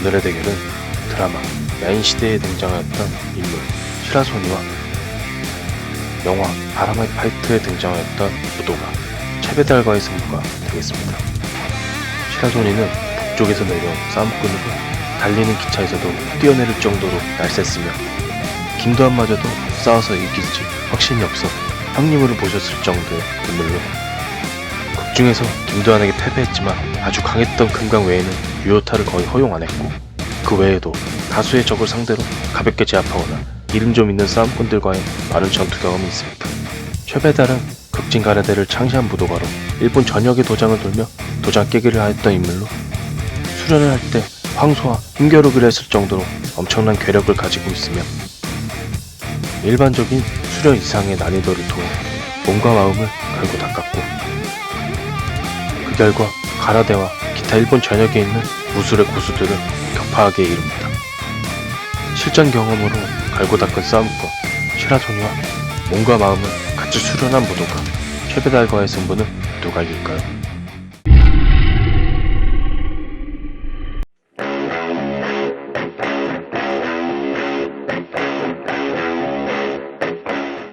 오늘의 대결은 드라마 야인 시대에 등장하였던 인물 시라소니와 영화 바람의 파이트에 등장하였던 무도가 최배달과의 승부가 되겠습니다. 시라소니는 북쪽에서 내려온 싸움꾼으로 달리는 기차에서도 뛰어내릴 정도로 날쌔으며 김도한마저도 싸워서 이길지 확신이 없어 형님으로 보셨을 정도의 인물로 극중에서 김도한에게 패배했지만 아주 강했던 금강 외에는 유효타를 거의 허용 안 했고 그 외에도 다수의 적을 상대로 가볍게 제압하거나 이름 좀 있는 싸움꾼들과의 많은 전투 경험이 있습니다. 최배달은 극진 가라데를 창시한 무도가로 일본 전역의 도장을 돌며 도장 깨기를 하였던 인물로 수련을 할 때 황소와 힘겨루기를 했을 정도로 엄청난 괴력을 가지고 있으며 일반적인 수련 이상의 난이도를 통해 몸과 마음을 갈고 닦았고 그 결과 가라데와 기타 일본 전역에 있는 무술의 고수들을 격파하게 이릅니다. 실전 경험으로 갈고 닦은 싸움과 시라소니와 몸과 마음을 같이 수련한 무도가 최배달과의 승부는 누가 이길까요?